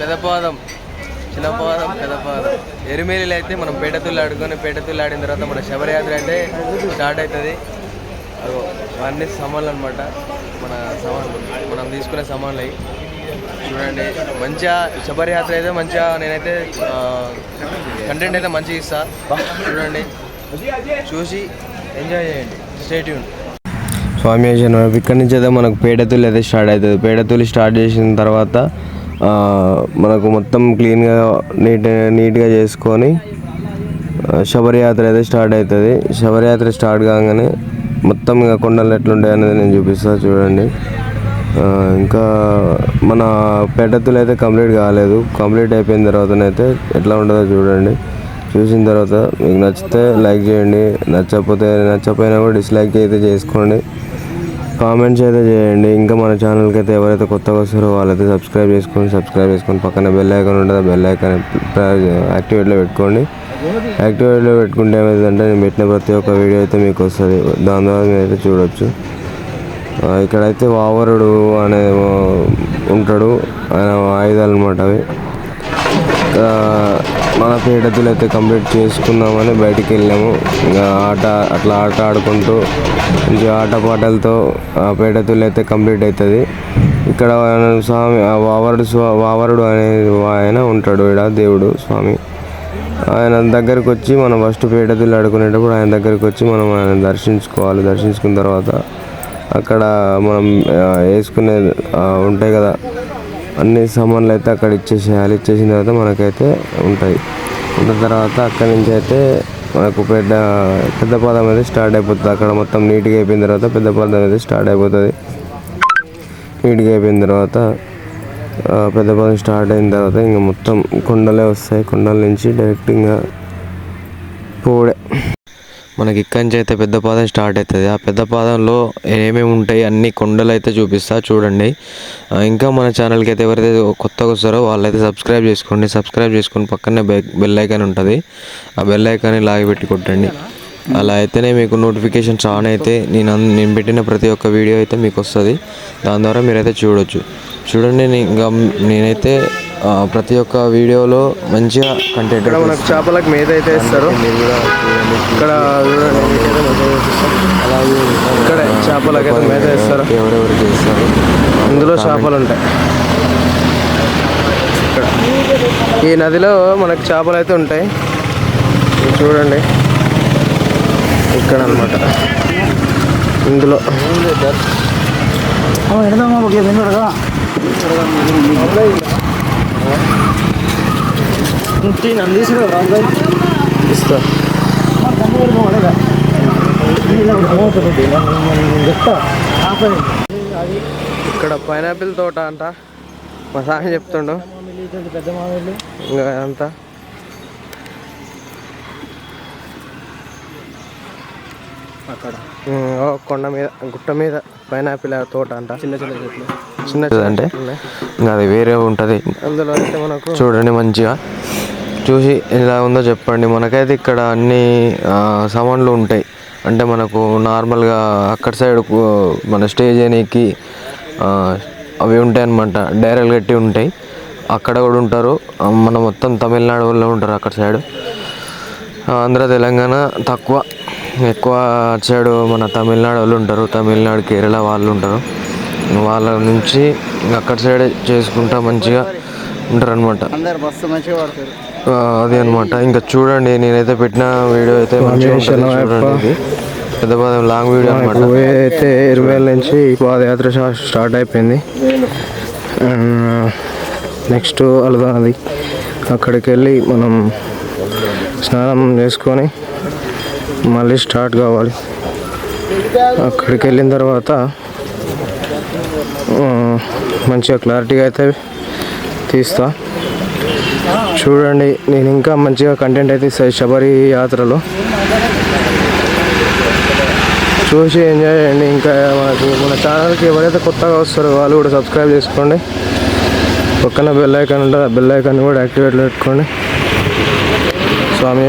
పెదపాదం. చిన్నపాదం పెదపాదం ఎరిమేలిలో అయితే మనం పేటతుళ్ళు ఆడుకొని పేటతుళ్ళు ఆడిన తర్వాత మన శబరయాత్ర అయితే స్టార్ట్ అవుతుంది. అదో అన్ని సామాన్లు అనమాట మన సామాన్లు మనం తీసుకునే సామాన్లు అవి చూడండి మంచిగా శబరయాత్ర అయితే మంచిగా నేనైతే కంటెంట్ అయితే మంచిగా ఇస్తా. చూడండి చూసి ఎంజాయ్ చేయండి. స్టేట్యూన్ స్వామి ఇక్కడి నుంచి అయితే మనకు పేడతులు అయితే స్టార్ట్ అవుతుంది. పేడతులు స్టార్ట్ చేసిన తర్వాత మనకు మొత్తం క్లీన్గా నీట్ నీట్గా చేసుకొని శబరియాత్ర అయితే స్టార్ట్ అవుతుంది. శబరయాత్ర స్టార్ట్ కాగానే మొత్తం ఇక కొండలు ఎట్లుంటాయి అనేది నేను చూపిస్తాను చూడండి. ఇంకా మన పేటతులు అయితే కంప్లీట్ కాలేదు. కంప్లీట్ అయిపోయిన తర్వాతనైతే ఎట్లా ఉంటుందో చూడండి. చూసిన తర్వాత మీకు నచ్చితే లైక్ చేయండి. నచ్చకపోతే నచ్చకపోయినా కూడా డిస్లైక్ అయితే చేసుకోండి. కామెంట్స్ అయితే చేయండి. ఇంకా మన ఛానల్కి అయితే ఎవరైతే కొత్తగా వస్తారో వాళ్ళైతే సబ్స్క్రైబ్ చేసుకొని సబ్స్క్రైబ్ చేసుకొని పక్కన బెల్ ఐకాన్ ఉంటుంది బెల్ ఐకాన్ యాక్టివేట్లో పెట్టుకోండి. యాక్టివేట్లో పెట్టుకుంటే ఏమైందంటే నేను పెట్టిన ప్రతి ఒక్క వీడియో అయితే మీకు వస్తుంది. దాని ద్వారా మీరు అయితే చూడొచ్చు ఇక్కడైతే వావరుడు అనే ఉంటాడు. ఆయన ఆయుధాలు అనమాట అవి. మన పీడతులు అయితే కంప్లీట్ చేసుకుందామని బయటికి వెళ్ళాము. ఇంకా ఆట అట్లా ఆట ఆడుకుంటూ మంచి ఆటపాటలతో ఆ పీడతులు అయితే కంప్లీట్ అవుతుంది. ఇక్కడ ఆయన స్వామి ఆ వావరుడు స్వా- వావరుడు అనే ఆయన ఉంటాడు ఇక్కడ దేవుడు స్వామి. ఆయన దగ్గరకు వచ్చి మనం ఫస్ట్ పీడతులు ఆడుకునేటప్పుడు ఆయన దగ్గరకు వచ్చి మనం ఆయన దర్శించుకోవాలి. దర్శించుకున్న తర్వాత అక్కడ మనం వేసుకునే ఉంటాయి కదా అన్ని సామాన్లు అయితే అక్కడ ఇచ్చేసేయాలి. ఇచ్చేసిన తర్వాత మనకైతే ఉంటాయి. ఉన్న తర్వాత అక్కడి నుంచి అయితే మనకు పెద్ద పెద్ద పాదం అయితే స్టార్ట్ అయిపోతుంది. అక్కడ మొత్తం నీట్గా అయిపోయిన తర్వాత పెద్ద పాదం అయితే స్టార్ట్ అయిపోతుంది. నీట్గా అయిపోయిన తర్వాత పెద్ద పాదం స్టార్ట్ అయిన తర్వాత ఇంకా మొత్తం కొండలే వస్తాయి. కొండల నుంచి డైరెక్ట్ ఇంకా పోడే. మనకి ఇక్కడి నుంచి అయితే పెద్ద పాదం స్టార్ట్ అవుతుంది. ఆ పెద్ద పాదంలో ఏమేమి ఉంటాయి అన్ని కొండలు అయితే చూపిస్తా చూడండి. ఇంకా మన ఛానల్కి అయితే ఎవరైతే కొత్తగా వస్తారో వాళ్ళైతే సబ్స్క్రైబ్ చేసుకోండి. సబ్స్క్రైబ్ చేసుకుని పక్కనే బె బెల్ ఐకాన్ ఉంటుంది. ఆ బెల్ ఐకాన్ని లాగి పెట్టి కొట్టండి. అలా అయితేనే మీకు నోటిఫికేషన్స్ ఆన్ అయితే నేను అన్- నేను పెట్టిన ప్రతి ఒక్క వీడియో అయితే మీకు వస్తుంది. దాని ద్వారా మీరైతే చూడొచ్చు. చూడండి ఇంకా నేనైతే ప్రతి ఒక్క వీడియోలో మంచిగా కంటెంట్ ఇక్కడ మనకు చేపలకు మేత అయితే ఇస్తారు ఇక్కడ. అలాగే ఇక్కడ చేపలకైతే మేత ఇస్తారు ఎవరెవరు చేస్తారు ఇందులో చేపలు ఉంటాయి. ఇక్కడ. ఈ నదిలో మనకు చేపలు అయితే ఉంటాయి. చూడండి. ఇక్కడ అన్నమాట ఇందులో ఇస్తా ఇక్కడ పైనాపిల్ తోట అంట. మా సాయం చెప్తుండు. ఇంకా అంతా. అక్కడ. కొండ మీద గుట్ట మీద పైనాపిల్ తోట అంట. చిన్న చిన్న చెట్లు. చిన్న అంటే. ఇంకా అది వేరే ఉంటుంది. అందులో అయితే మనకు చూడండి మంచిగా. చూసి ఎలా ఉందో చెప్పండి. మనకైతే ఇక్కడ అన్ని ఆ, సామాన్లు ఉంటాయి. అంటే మనకు నార్మల్గా అక్కడ సైడ్ మన స్టేజ్ ఆ, అవి ఉంటాయి అన్నమాట. డైరెల్ గట్టి ఉంటాయి. అక్కడ కూడా ఉంటారు. మన మొత్తం తమిళనాడు వాళ్ళు ఉంటారు అక్కడ సైడ్. ఆంధ్ర తెలంగాణ తక్కువ. ఎక్కువ అటు సైడ్ మన తమిళనాడు వాళ్ళు ఉంటారు. తమిళనాడు కేరళ వాళ్ళు ఉంటారు. వాళ్ళ నుంచి అక్కడ సైడ్ చేసుకుంటా మంచిగా ఉంటారు అనమాట అది అనమాట ఇంకా చూడండి నేనైతే పెట్టిన వీడియో అయితే. చూడండి. పెద్ద లాంగ్ వీడియో అనమాట అయితే ఇరవై నుంచి ఈ పాదయాత్ర స్టా- స్టార్ట్ అయిపోయింది. నెక్స్ట్ అలదా నది అక్కడికి వెళ్ళి మనం స్నానం చేసుకొని మళ్ళీ స్టార్ట్ కావాలి. అక్కడికి వెళ్ళిన తర్వాత మంచిగా క్లారిటీగా అయితే తీస్తా. చూడండి నేను ఇంకా మంచిగా కంటెంట్ అయితే ఇస్తాను శబరి యాత్రలో. చూసి ఎంజాయ్ చేయండి. ఇంకా మనకి మన ఛానల్కి ఎవరైతే కొత్తగా వస్తారో వాళ్ళు కూడా సబ్స్క్రైబ్ చేసుకోండి. పక్కన బెల్ ఐకాన్ ఉంటుంది ఆ బెల్ ఐకాన్ కూడా యాక్టివేట్లో పెట్టుకోండి. స్వామి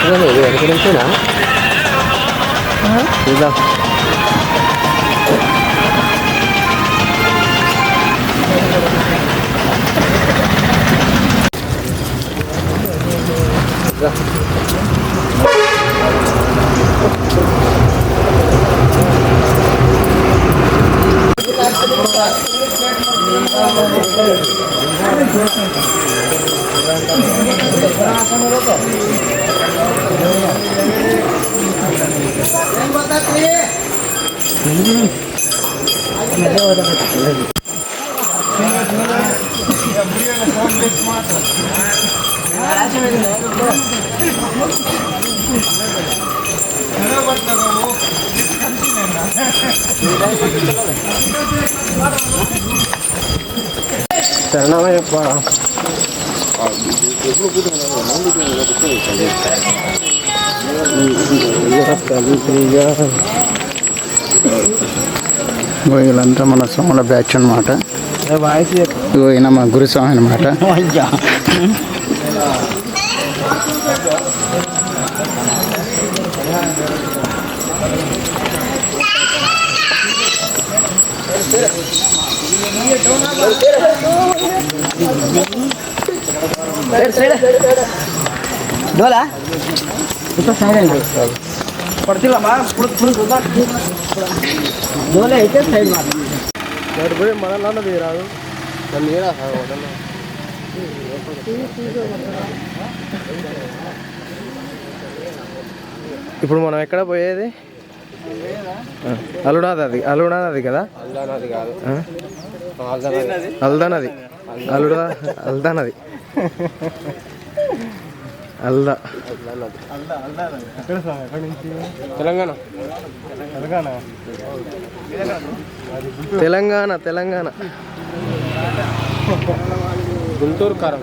그거 왜 그런 거나? 응? 이거. 자. చూద్దాం శరణమయ్యప్ప వీళ్ళంతా మన సోమల బ్యాచ్ అనమాట ఇగో ఈయన మా గురుస్వామి అనమాట పోయి నన్ను ఏడా ఇప్పుడు మనం ఎక్కడ పోయేది? అలునాథ్ అది అలునాథ్ అది కదా? అల్దా నది. అల్లుడా అల్దా నది. అల్దా. తెలంగాణ. తెలంగాణ తెలంగాణ. గుంటూరు కారం.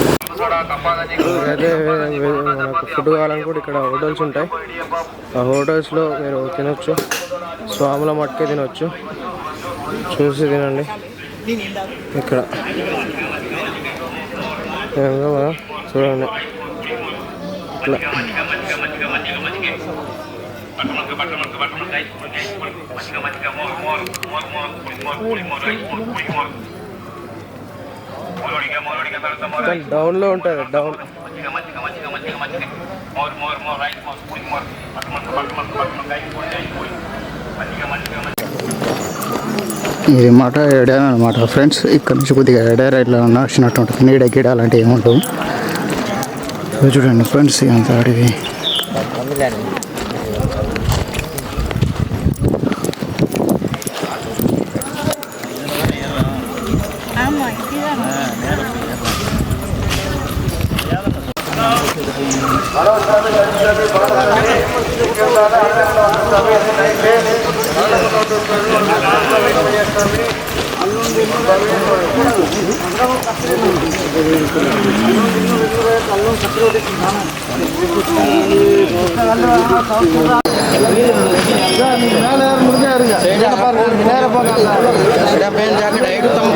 అయితే మనకు ఫుడ్ కావాలని కూడా ఇక్కడ హోటల్స్ ఉంటాయి. ఆ హోటల్స్లో మీరు తినొచ్చు. స్వాముల మట్టుకే తినొచ్చు. చూసి తినండి. ఇక్కడ. చూడండి. ఇట్లా. డౌన్లో ఉంటుంది డౌన్ ఇది మాట ఎడారి అనమాట ఫ్రెండ్స్ ఇక్కడ నుంచి కొద్దిగా ఎడారి ఇట్లా నచ్చినట్టు ఉంటుంది నీడ గిడ అలాంటివి ఏమి ఉండవు చూడండి ఫ్రెండ్స్ అంత అడివి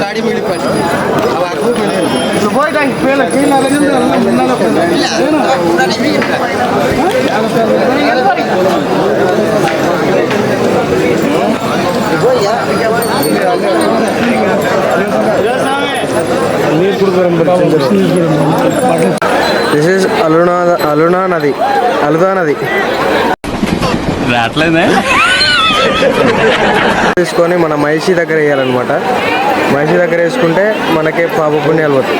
ಗಾಡಿ ಮಿಳಿಪಾಡಿ ಅವಾಗ ಹೋಯ್ತು దిస్ ఇస్ అలునా అలునా నది అలుదా నది రావట్లేదే? తీసుకొని మన మహిషి దగ్గర వేయాలన్నమాట. మహిషి దగ్గర వేసుకుంటే మనకే పాప పుణ్యాలు పోతాయి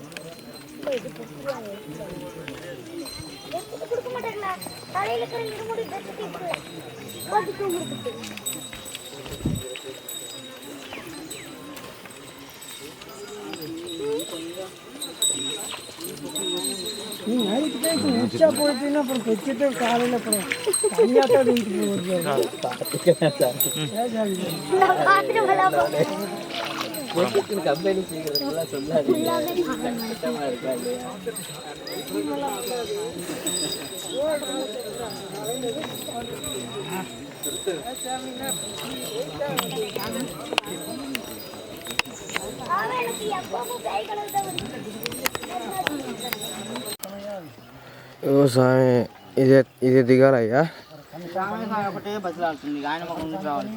கொடுக்க மாட்டாங்களா தலையில இருக்கிற இருமுடி ட்ரெஸ் தீட்டு போட்டு தூங்குறதுக்கு நீ நைட்டு உச்சா போயிட்டீங்கன்னா அப்புறம் வச்சுட்டு காலையில் அப்புறம் தனியாக வீட்டுக்கு நான் பார்த்துட்டு விளாடுவோம் அவன் எனக்கு எப்பவும் கை கழுவு தான் வருது ఓ స్వామి ఇది ఇది దిగాలయ్యా కాబట్టి బస్సులు ఆడుతుంది ఆయన మొక్క నుంచి రావాలి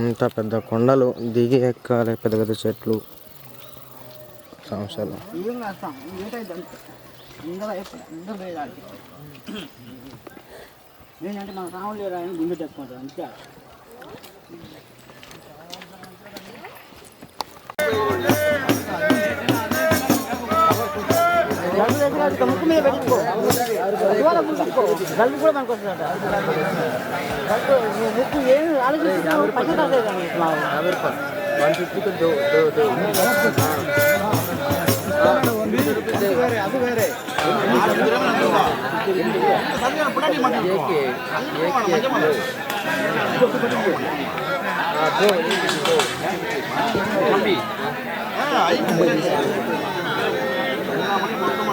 ఇంత పెద్ద కొండలు దిగి ఎక్కాలి పెద్ద పెద్ద చెట్లు సంవత్సరాలు. ఏంటంటే మన రాములు లేరు ఆయన గుండె తెచ్చుకుంటారు అంతే గల్లు దగ్గర అది ముక్కు మీద పెట్టుకో ఇవాళ ముట్టుకో గల్లు కూడా మనకు వస్తుందట గల్లు నువ్వు ముక్కు ఏం ఆలోచించుకో పచ్చడి వన్ ఫిఫ్టీకి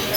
వేరే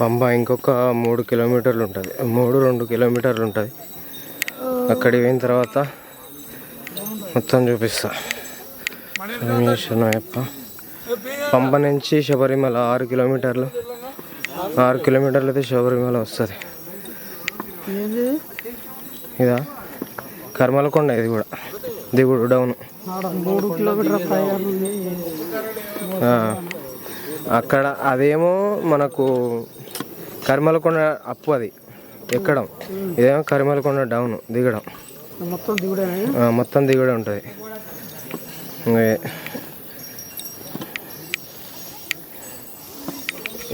పంబ ఇంకొక మూడు కిలోమీటర్లు ఉంటుంది. మూడు రెండు కిలోమీటర్లు ఉంటుంది. అక్కడికి పోయిన తర్వాత మొత్తం చూపిస్తాను అయ్యప్ప పంబ నుంచి శబరిమల ఆరు కిలోమీటర్లు. ఆరు కిలోమీటర్లు అయితే శబరిమల వస్తుంది. ఇదా? కర్మలకొండ ఇది కూడా. దిగుడు డౌన్. అక్కడ అదేమో మనకు కరిమలకొండ అప్పు అది. ఎక్కడం. ఇదేమో కరిమలకొండ డౌన్ దిగడం. మొత్తం దిగుడే ఉంటుంది.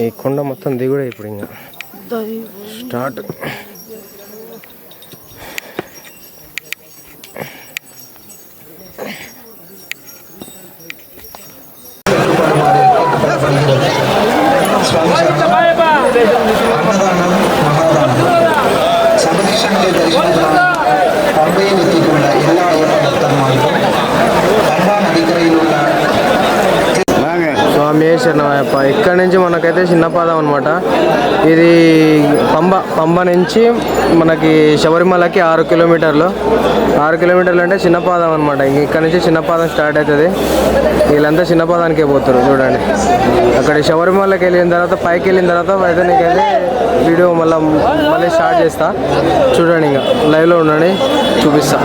ఈ కొండ మొత్తం దిగుడే ఇప్పుడు ఇంకా స్టార్ట్ శరణమయ్యప్ప ఇక్కడ నుంచి మనకైతే చిన్నపాదం అనమాట ఇది పంబ పంబ నుంచి మనకి శబరిమలకి ఆరు కిలోమీటర్లు. ఆరు కిలోమీటర్లు అంటే చిన్నపాదం అనమాట ఇక్కడ నుంచి చిన్నపాదం స్టార్ట్ అవుతుంది. వీళ్ళంతా చిన్నపాదానికే పోతారు చూడండి. అక్కడ శబరిమలకి వెళ్ళిన తర్వాత పైకి వెళ్ళిన తర్వాత అయితే నీకైతే వీడియో మళ్ళీ మళ్ళీ స్టార్ట్ చేస్తా. చూడండి ఇంకా. లైవ్లో ఉండండి చూపిస్తా.